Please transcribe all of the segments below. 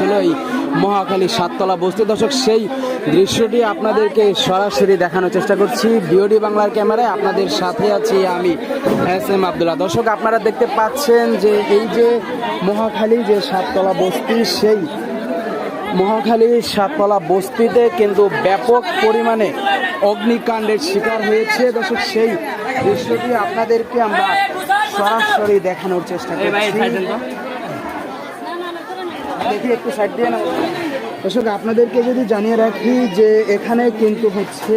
হয়েছিল এই মহাখালী সাততলা বস্তি। দর্শক সেই দৃশ্যটি আপনাদেরকে সরাসরি দেখানোর চেষ্টা করছি। বিওডি বাংলার ক্যামেরায় আপনাদের সাথে আছি আমি এস এম আবদুল্লাহ। দর্শক আপনারা দেখতে পাচ্ছেন যে এই যে মহাখালী যে সাততলা বস্তি সেই মহাখালী সাততলা বস্তিতে কিন্তু ব্যাপক পরিমাণে অগ্নিকাণ্ডের শিকার হয়েছে। দর্শক সেই দৃশ্যটি আপনাদেরকে আমরা সরাসরি দেখানোর চেষ্টা করছি। দেখি একটু সাইড দিয়ে না দর্শক, আপনাদেরকে যদি জানিয়ে রাখি যে এখানে কিন্তু হচ্ছে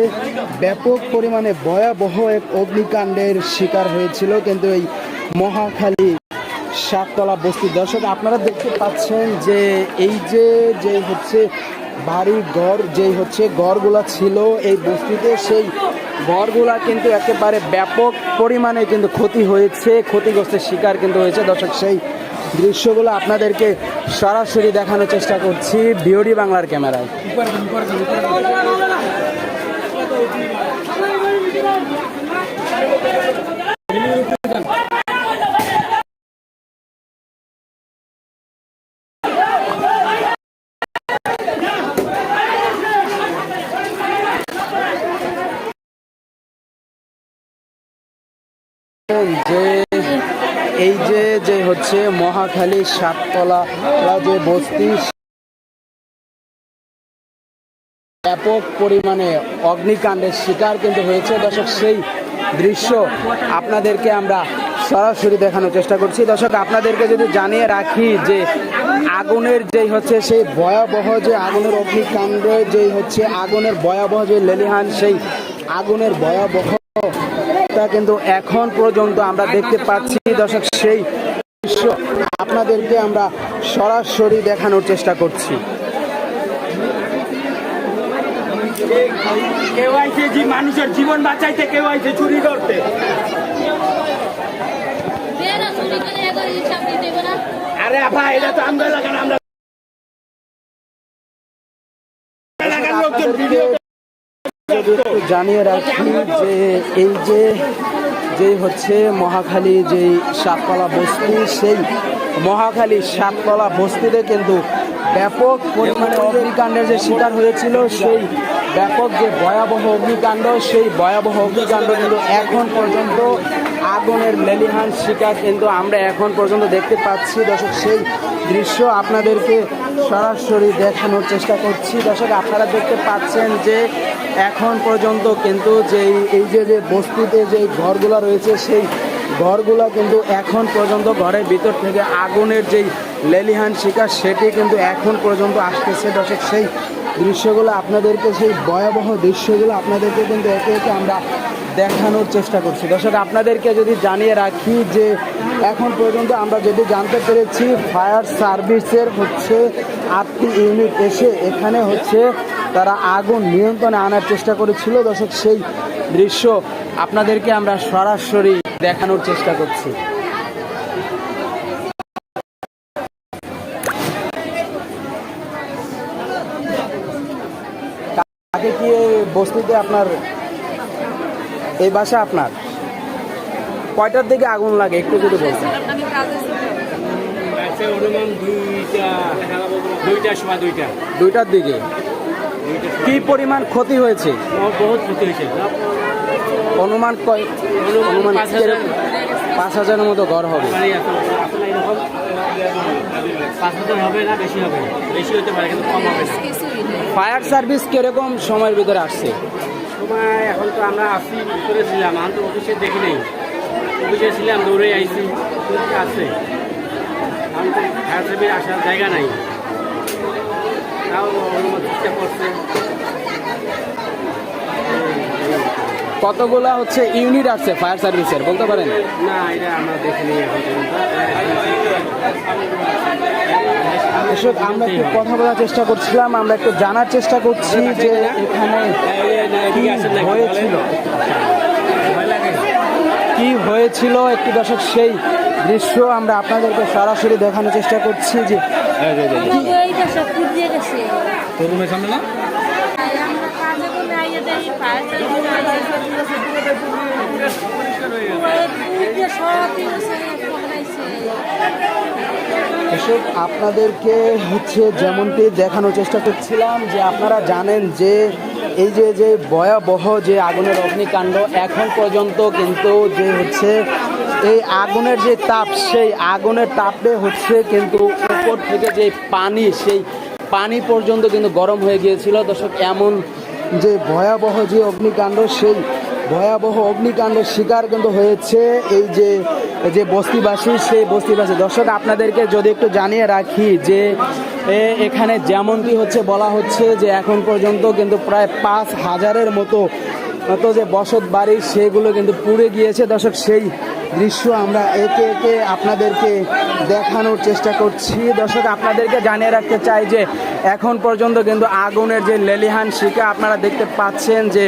ব্যাপক পরিমাণে ভয়াবহ এক অগ্নিকাণ্ডের শিকার হয়েছিল কিন্তু এই মহাখালী সাততলা বস্তি। দর্শক, আপনারা দেখতে পাচ্ছেন যে এই যে যে হচ্ছে বাড়ি ঘর, যেই হচ্ছে ঘরগুলা ছিল এই বস্তিতে, সেই ঘরগুলা কিন্তু একেবারে ব্যাপক পরিমাণে কিন্তু ক্ষতি হয়েছে, ক্ষতিগ্রস্তের শিকার কিন্তু হয়েছে। দর্শক, সেই দৃশ্যগুলো আপনাদেরকে সরাসরি দেখানোর চেষ্টা করছি বিওডি বাংলার ক্যামেরায়। যে এই যে যে হচ্ছে মহাখালী সাততলা যে বস্তি, ব্যাপক পরিমাণে অগ্নিকাণ্ডের শিকার কিন্তু হয়েছে। দর্শক, সেই দৃশ্য আপনাদেরকে আমরা সরাসরি দেখানোর চেষ্টা করছি। দর্শক, আপনাদেরকে যদি জানিয়ে রাখি যে আগুনের যেই হচ্ছে সেই ভয়াবহ যে আগুনের অগ্নিকাণ্ড যেই হচ্ছে আগুনের ভয়াবহ যে লেলিহান, সেই আগুনের ভয়াবহ তা কিন্তু এখন পর্যন্ত আমরা দেখতে পাচ্ছি দর্শক সেই দৃশ্য আপনাদেরকে আমরা সরাসরি দেখানোর চেষ্টা করছি। কেউ আইছে যে মানুষের জীবন বাঁচাইতে কেউ আইছে চুরি করতে আরে আপা এটা তো আমরা লাগান আমরা জানিয়ে রাখি যে এই যে যে হচ্ছে মহাখালী যেই সাততলা বস্তি, সেই মহাখালী সাততলা বস্তিতে কিন্তু ব্যাপক পরিমাণে অগ্নিকাণ্ডের যে শিকার হয়েছিল, সেই ব্যাপক যে ভয়াবহ অগ্নিকাণ্ড, সেই ভয়াবহ অগ্নিকাণ্ড কিন্তু এখন পর্যন্ত আগুনের লেলিহান শিকার কিন্তু আমরা এখন পর্যন্ত দেখতে পাচ্ছি। দর্শক, সেই দৃশ্য আপনাদেরকে সরাসরি দেখানোর চেষ্টা করছি। দর্শক, আপনারা দেখতে পাচ্ছেন যে এখন পর্যন্ত কিন্তু যেই, এই যে যে বস্তিতে যে ঘরগুলো রয়েছে, সেই ঘরগুলো কিন্তু এখন পর্যন্ত ঘরের ভিতর থেকে আগুনের যেই লেলিহান শিকার, সেটি কিন্তু এখন পর্যন্ত আসতেছে। দর্শক, সেই দৃশ্যগুলো আপনাদেরকে, সেই ভয়াবহ দৃশ্যগুলো আপনাদেরকে কিন্তু একে একে আমরা দেখানোর চেষ্টা করছি। দর্শক, আপনাদেরকে যদি জানিয়ে রাখি যে এখন পর্যন্ত আমরা যদি জানতে পেরেছি, ফায়ার সার্ভিসের হচ্ছে আটটি ইউনিট এসে এখানে হচ্ছে তারা আগুন নিয়ন্ত্রণে আনার চেষ্টা করেছিল। দর্শক, সেই দৃশ্য আপনাদেরকে আমরা সরাসরি দেখানোর চেষ্টা করছি। আগে কি বস্তিতে আপনার এই বাসা আপনার? কয়টার দিকে আগুন লাগে? একটু যদি দুইটা দুইটার দিকে? কি পরিমাণ ক্ষতি হয়েছে? বহুত- ক্ষতি হয়েছে। অনুমান কয় অনুমান পাঁচ হাজারের মতো ঘর হবে। মানে আসলে আসলে এরকম পাঁচ হাজার হবে না বেশি হবে। বেশি হতে পারে কিন্তু কম হবে না। কিছুই নেই ফায়ার সার্ভিস কীরকম সময়ের ভিতরে আসছে? সময় এখন তো আমরা আসি ভিতরে ছিলাম আমি তো অফিসে দেখি নেই। অফিসে ছিলাম, দৌড়ে আইছি আছে। আমি তো ফায়ার সার্ভিস আসার জায়গা নাই। তাও অনুমতি চেষ্টা করছে কতগুলা হচ্ছে ইউনিট আসছে ফায়ার সার্ভিসের বলতে পারেন? না এটা আমরা দেখিনি দর্শক আমরা একটু কথা বলার চেষ্টা করছিলাম আমরা একটু জানার চেষ্টা করছি যে এখানে কি হয়েছিল? কি হয়েছিল? একটি দর্শক সেই দৃশ্য আমরা আপনাদেরকে সরাসরি দেখানোর চেষ্টা করছি যে এইটা সব পুড়িয়ে গেছে তরুণের সামনে না আমরা ফায়ার আপনাদেরকে হচ্ছে যেমনটি দেখানোর চেষ্টা করছিলাম যে আপনারা জানেন যে এই যে যে ভয়াবহ যে আগুনের অগ্নিকাণ্ড এখন পর্যন্ত কিন্তু যে হচ্ছে এই আগুনের যে তাপ সেই আগুনের তাপে হচ্ছে কিন্তু উপর থেকে যে পানি সেই পানি পর্যন্ত কিন্তু গরম হয়ে গিয়েছিল দর্শক এমন যে ভয়াবহ যে অগ্নিকাণ্ড, সেই ভয়াবহ অগ্নিকাণ্ডের শিকার কিন্তু হয়েছে এই যে যে বস্তিবাসী, সেই বস্তিবাসী। দর্শক, আপনাদেরকে যদি একটু জানিয়ে রাখি যে এখানে যেমনটি হচ্ছে, বলা হচ্ছে যে এখন পর্যন্ত কিন্তু প্রায় পাঁচ হাজারের মতো মতো যে বসত বাড়ি, সেগুলো কিন্তু পুড়ে গিয়েছে। দর্শক, সেই দৃশ্য আমরা একে একে আপনাদেরকে দেখানোর চেষ্টা করছি। দর্শক, আপনাদেরকে জানিয়ে রাখতে চাই যে এখন পর্যন্ত কিন্তু আগুনের যে লেলিহান শিকা আপনারা দেখতে পাচ্ছেন যে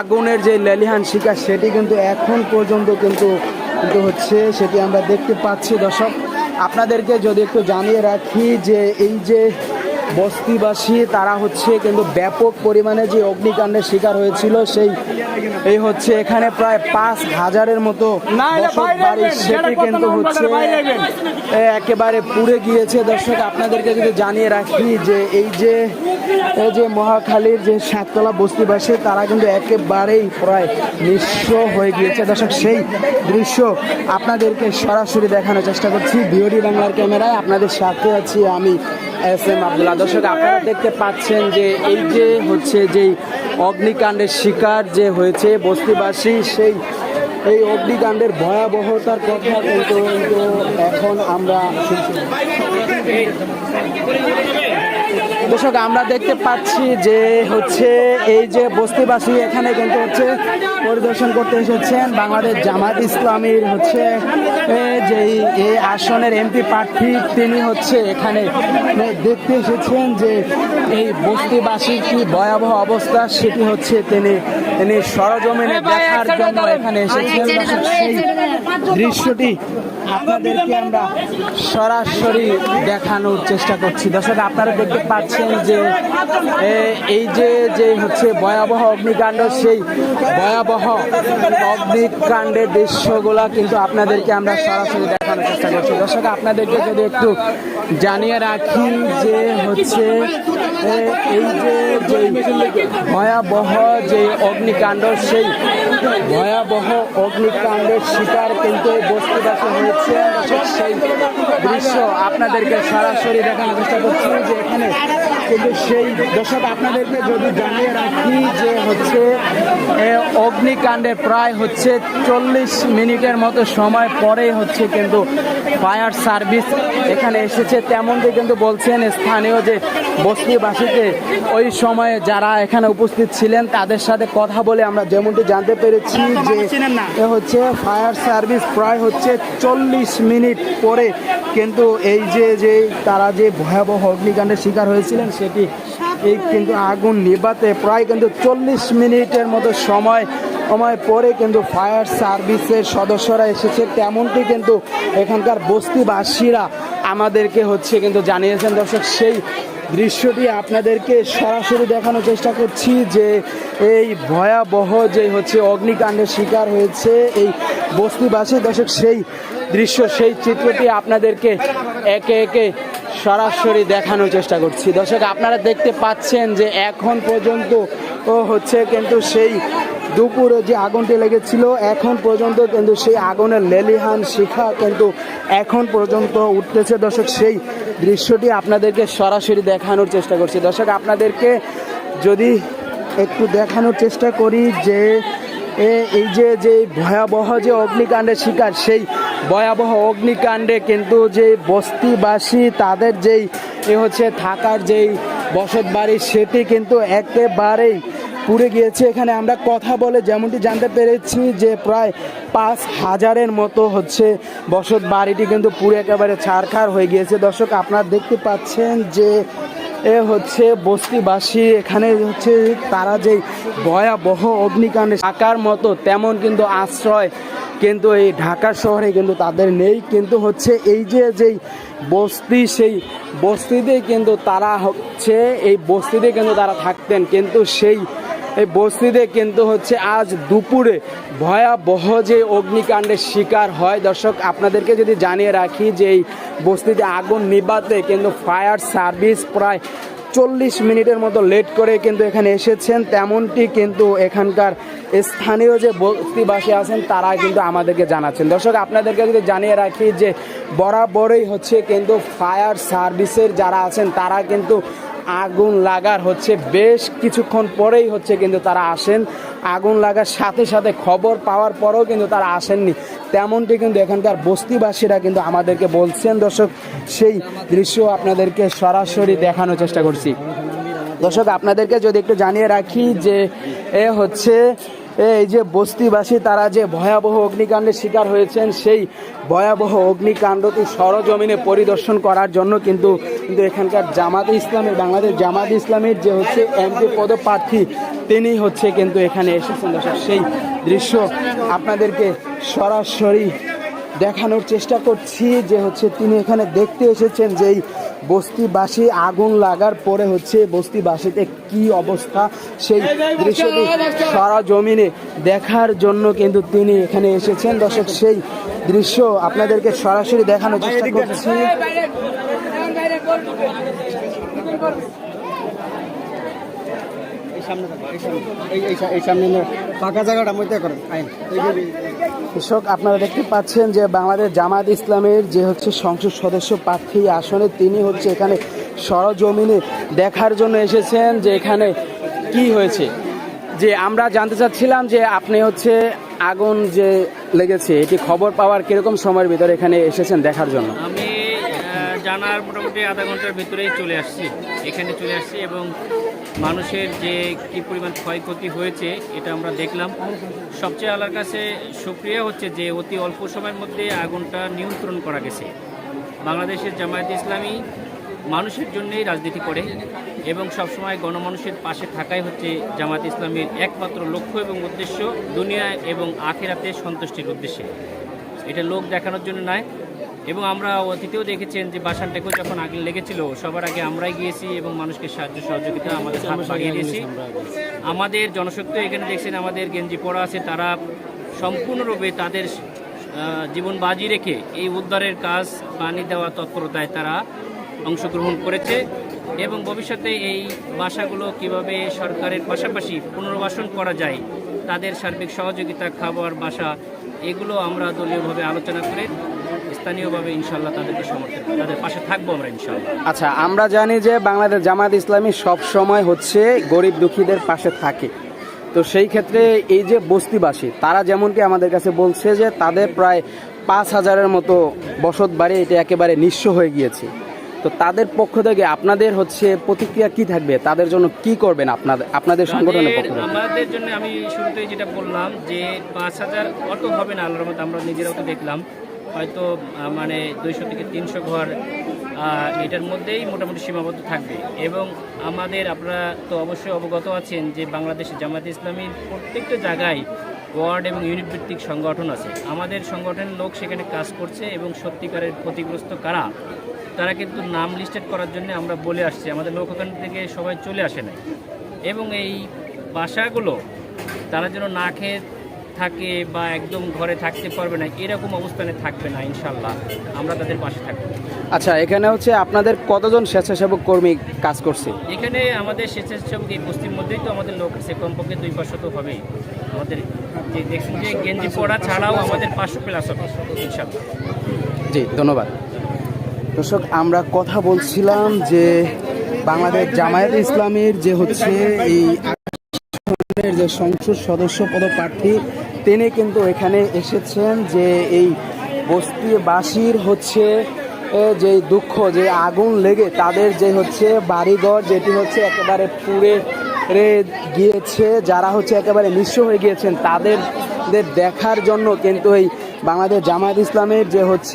আগুনের যে লেলিহান শিকা সেটি কিন্তু এখন পর্যন্ত কিন্তু কিন্তু হচ্ছে, সেটি আমরা দেখতে পাচ্ছি। দর্শক, আপনাদেরকে যদি একটু জানিয়ে রাখি যে এই যে বস্তিবাসী তারা হচ্ছে কিন্তু ব্যাপক পরিমাণে যে অগ্নিকাণ্ডের শিকার হয়েছিল সেই এই হচ্ছে এখানে প্রায় পাঁচ হাজারের মতো বাড়ি সেটি কিন্তু হচ্ছে একেবারে পুড়ে গিয়েছে। দর্শক আপনাদেরকে যদি জানিয়ে রাখি যে এই যে এই যে মহাখালীর যে সাততলা বস্তিবাসী তারা কিন্তু একেবারেই প্রায় নিঃস্ব হয়ে গিয়েছে। দর্শক সেই দৃশ্য আপনাদেরকে সরাসরি দেখানোর চেষ্টা করছি। বিওডি বাংলার ক্যামেরায় আপনাদের সাথে আছি আমি এস এম আবদুল্লাহ। দর্শক, আপনারা দেখতে পাচ্ছেন যে এই যে হচ্ছে যেই অগ্নিকাণ্ডের শিকার যে হয়েছে বস্তিবাসী, সেই এই অগ্নিকাণ্ডের ভয়াবহতার কথা কিন্তু এখন আমরা দর্শক আমরা দেখতে পাচ্ছি যে হচ্ছে এই যে বস্তিবাসী এখানে কিন্তু হচ্ছে পরিদর্শন করতে এসেছেন বাংলাদেশ জামাত ইসলামীর হচ্ছে যেই এই আসনের এমপি প্রার্থী তিনি হচ্ছে এখানে দেখতে এসেছেন যে এই বস্তিবাসীর কি ভয়াবহ অবস্থা সেটি হচ্ছে তিনি তিনি সরজমিনে দেখার জন্য এখানে এসেছেন। সেই দৃশ্যটি আপনাদেরকে আমরা সরাসরি দেখানোর চেষ্টা করছি। দর্শক আপনারা দেখতে পাচ্ছেন যে এই যে যে হচ্ছে ভয়াবহ অগ্নিকাণ্ড, সেই ভয়াবহ অগ্নিকাণ্ডের দৃশ্যগুলো কিন্তু আপনাদেরকে আমরা সরাসরি দেখানোর চেষ্টা করছি। দর্শক, আপনাদেরকে যদি একটু জানিয়ে রাখি যে হচ্ছে এই যে ভয়াবহ যে অগ্নিকাণ্ড, সেই ভয়াবহ অগ্নিকাণ্ডের শিকার কিন্তু বস্তিবাসী হয়েছে। সেই দৃশ্য আপনাদেরকে সরাসরি দেখানোর চেষ্টা করছি যে এখানে কিন্তু সেই দর্শক আপনাদেরকে যদি জানিয়ে রাখি যে হচ্ছে অগ্নিকাণ্ডে প্রায় হচ্ছে চল্লিশ মিনিটের মতো সময় পরেই হচ্ছে কিন্তু ফায়ার সার্ভিস এখানে এসেছে। তেমনটি কিন্তু বলছেন স্থানীয় যে বস্তিবাসীকে ওই সময়ে যারা এখানে উপস্থিত ছিলেন তাদের সাথে কথা বলে আমরা যেমনটি জানতে পেরেছি যে এ হচ্ছে ফায়ার সার্ভিস প্রায় হচ্ছে চল্লিশ মিনিট পরে কিন্তু এই যে যে তারা যে ভয়াবহ অগ্নিকাণ্ডের শিকার হয়েছিলেন সেটি এই কিন্তু আগুন নিবাতে প্রায় কিন্তু চল্লিশ মিনিটের মতো সময় সময় পরে কিন্তু ফায়ার সার্ভিসের সদস্যরা এসেছে। তেমনটি কিন্তু এখানকার বস্তিবাসীরা আমাদেরকে হচ্ছে কিন্তু জানিয়েছেন। দর্শক সেই দৃশ্যটি আপনাদেরকে সরাসরি দেখানোর চেষ্টা করছি যে এই ভয়াবহ যে হচ্ছে অগ্নিকাণ্ডের শিকার হয়েছে এই বস্তিবাসী। দর্শক, সেই দৃশ্য, সেই চিত্রটি আপনাদেরকে একে একে সরাসরি দেখানোর চেষ্টা করছি। দর্শক, আপনারা দেখতে পাচ্ছেন যে এখন পর্যন্ত ও হচ্ছে কিন্তু সেই দুপুরে যে আগুনটি লেগেছিল, এখন পর্যন্ত কিন্তু সেই আগুনের লেলিহান শিখা কিন্তু এখন পর্যন্ত উঠতেছে। দর্শক, সেই দৃশ্যটি আপনাদেরকে সরাসরি দেখানোর চেষ্টা করছি। দর্শক, আপনাদেরকে যদি একটু দেখানোর চেষ্টা করি যে এই যে যে ভয়াবহ যে অগ্নিকাণ্ডের শিকার, সেই ভয়াবহ অগ্নিকাণ্ডে কিন্তু যে বস্তিবাসী, তাদের যেই এ হচ্ছে থাকার যেই বসত বাড়ি সেটি কিন্তু একেবারেই পুড়ে গিয়েছে। এখানে আমরা কথা বলে যেমনটি জানতে পেরেছি যে প্রায় পাঁচ হাজারের মতো হচ্ছে বসত বাড়িটি কিন্তু পুরো একেবারে ছারখার হয়ে গিয়েছে। দর্শক, আপনারা দেখতে পাচ্ছেন যে এ হচ্ছে বস্তিবাসী। এখানে হচ্ছে তারা যে ভয়াবহ অগ্নিকাণ্ডে থাকার মতো তেমন কিন্তু আশ্রয় কিন্তু এই ঢাকা শহরে কিন্তু তাদের নেই। কিন্তু হচ্ছে এই যে যেই বস্তি, সেই বস্তিতে কিন্তু তারা হচ্ছে, এই বস্তিতে কিন্তু তারা থাকতেন। কিন্তু সেই এই বস্তিতে কিন্তু হচ্ছে আজ দুপুরে ভয়াবহ যে অগ্নিকাণ্ডের শিকার হয়। দর্শক, আপনাদেরকে যদি জানিয়ে রাখি যে এই বস্তিতে আগুন নিবাতে কিন্তু ফায়ার সার্ভিস প্রায় চল্লিশ মিনিটের মতো লেট করে কিন্তু এখানে এসেছেন। তেমনটি কিন্তু এখানকার স্থানীয় যে বস্তিবাসী আছেন, তারা কিন্তু আমাদেরকে জানাচ্ছেন। দর্শক, আপনাদেরকে যদি জানিয়ে রাখি যে বরাবরই হচ্ছে কিন্তু ফায়ার সার্ভিসের যারা আছেন, তারা কিন্তু আগুন লাগার হচ্ছে বেশ কিছুক্ষণ পরেই হচ্ছে কিন্তু তারা আসেন। আগুন লাগার সাথে সাথে খবর পাওয়ার পরেও কিন্তু তারা আসেননি। তেমনটি কিন্তু এখানকার বস্তিবাসীরা কিন্তু আমাদেরকে বলছেন। দর্শক, সেই দৃশ্য আপনাদেরকে সরাসরি দেখানোর চেষ্টা করছি। দর্শক, আপনাদেরকে যদি একটু জানিয়ে রাখি যে এ হচ্ছে এই যে বস্তিবাসী, তারা যে ভয়াবহ অগ্নিকাণ্ডের শিকার হয়েছেন, সেই ভয়াবহ অগ্নিকাণ্ডটি সরজমিনে পরিদর্শন করার জন্য কিন্তু কিন্তু এখানকার জামাতে ইসলামের বাংলাদেশ জামাত ইসলামের যে হচ্ছে এমপি পদপ্রার্থী, তিনি হচ্ছে কিন্তু এখানে এসেছেন দর্শক সেই দৃশ্য আপনাদেরকে সরাসরি দেখানোর চেষ্টা করছি যে হচ্ছে তিনি এখানে দেখতে এসেছেন যে এই বস্তিবাসী আগুন লাগার পরে হচ্ছে বস্তিবাসীতে কি অবস্থা? সেই দৃশ্যটি সারা জমিনে দেখার জন্য কিন্তু তিনি এখানে এসেছেন। দর্শক, সেই দৃশ্য আপনাদেরকে সরাসরি দেখানোর চেষ্টা করছি। সামনে এই সামনে। এই- এই সা- এই সামনে না, ফাঁকা জায়গাটা মধ্যে করেন আইন। কৃষক আপনারা দেখতে পাচ্ছেন যে বাংলাদেশ জামাত ইসলামের যে হচ্ছে সংসদ সদস্য প্রার্থী আসনে তিনি হচ্ছে এখানে সরজমিনে দেখার জন্য এসেছেন যে এখানে কি হয়েছে। যে আমরা জানতে চাচ্ছিলাম যে আপনি হচ্ছে আগুন যে লেগেছে এটি খবর পাওয়ার কীরকম সময়ের ভিতরে এখানে এসেছেন দেখার জন্য? আমি জানার মোটামুটি আধা ঘণ্টার ভিতরেই চলে আসছি। এখানে চলে আসছি এবং মানুষের যে কি পরিমাণ ক্ষয়ক্ষতি হয়েছে, এটা আমরা দেখলাম। সবচেয়ে আল্লাহর কাছে সুক্রিয়া হচ্ছে যে, অতি অল্প সময়ের মধ্যে আগুনটা নিয়ন্ত্রণ করা গেছে। বাংলাদেশের জামায়াত ইসলামী মানুষের জন্যই রাজনীতি করে এবং সবসময় গণমানুষের পাশে থাকাই হচ্ছে জামায়াত ইসলামীর একমাত্র লক্ষ্য এবং উদ্দেশ্য দুনিয়া এবং আখেরাতে সন্তুষ্টির উদ্দেশ্যে। এটা লোক দেখানোর জন্য নয় এবং আমরা অতীতেও দেখেছেন যে বাসানটাকেও যখন আগে লেগেছিল সবার আগে আমরাই গিয়েছি এবং মানুষকে সাহায্য সহযোগিতা আমাদের হাত বাড়িয়ে দিয়েছি। আমাদের জনশক্তি এখানে দেখছেন আমাদের গেঞ্জি পড়া আছে তারা সম্পূর্ণরূপে তাদের জীবন বাজি রেখে এই উদ্ধারের কাজ পানি দেওয়া তৎপরতায় তারা অংশগ্রহণ করেছে এবং ভবিষ্যতে এই বাসাগুলো কীভাবে সরকারের পাশাপাশি পুনর্বাসন করা যায় তাদের সার্বিক সহযোগিতা খাবার বাসা এগুলো আমরা দলীয়ভাবে আলোচনা করে স্থানীয়ভাবে ইনশাল্লাহ তাদেরকে সমর্থন তাদের পাশে থাকব আমরা ইনশাল্লাহ। আচ্ছা আমরা জানি যে বাংলাদেশ জামাত ইসলামী সব সময় হচ্ছে গরিব দুঃখীদের পাশে থাকে। তো সেই ক্ষেত্রে এই যে বস্তিবাসী তারা যেমনকি আমাদের কাছে বলছে যে তাদের প্রায় পাঁচ হাজারের মতো বসত বাড়ি এটা একেবারে নিঃস্ব হয়ে গিয়েছে। তো তাদের পক্ষ থেকে আপনাদের হচ্ছে প্রতিক্রিয়া কি থাকবে? তাদের জন্য কি করবেন আপনাদের আপনাদের সংগঠনের পক্ষ থেকে? আমাদের জন্য আমি শুরুতেই যেটা বললাম যে পাঁচ হাজার অত হবে না আল্লাহর মতো আমরা নিজেরাও তো দেখলাম। হয়তো মানে দুইশো থেকে তিনশো ঘর এটার মধ্যেই মোটামুটি সীমাবদ্ধ থাকবে। এবং আমাদের আপনারা তো অবশ্যই অবগত আছেন যে বাংলাদেশ জামাত ইসলামীর প্রত্যেকটা জায়গায় ওয়ার্ড এবং ইউনিট ভিত্তিক সংগঠন আছে। আমাদের সংগঠনের লোক সেখানে কাজ করছে এবং সত্যিকারের ক্ষতিগ্রস্ত কারা, তারা কিন্তু নাম লিস্টেড করার জন্য আমরা বলে আসছি। আমাদের লোক ওখান থেকে সবাই চলে আসে না এবং এই বাসাগুলো, তারা যেন না খেয়ে থাকে বা একদম ঘরে থাকতে পারবে না এরকম অবস্থানে থাকবে না ইনশাল্লাহ। আমরা তাদের পাশে থাকব। আচ্ছা এখানে হচ্ছে আপনাদের কতজন স্বেচ্ছাসেবক কর্মী কাজ করছে? এখানে আমাদের স্বেচ্ছাসেবক এই বস্তির মধ্যেই তো আমাদের লোক আছে কমপক্ষে দুই পাঁচশো তো হবেই। আমাদের যে দেখছেন যে গেঞ্জি পড়া ছাড়াও আমাদের পাঁচশো প্লাস হবে ইনশাল্লাহ। জি ধন্যবাদ। দর্শক আমরা কথা বলছিলাম যে বাংলাদেশ জামায়াত ইসলামের যে হচ্ছে এই যে সংসদ সদস্য পদপ্রার্থী, তিনি কিন্তু এখানে এসেছেন যে এই বস্তিবাসীর হচ্ছে যে দুঃখ, যে আগুন লেগে, তাদের যে হচ্ছে বাড়িঘর, যেটি হচ্ছে একেবারে পুড়ে রে গিয়েছে, যারা হচ্ছে একেবারে নিঃস্ব হয়ে গিয়েছেন, তাদের দেখার জন্য কিন্তু এই বাংলাদেশ জামায়াত ইসলামের যে হচ্ছে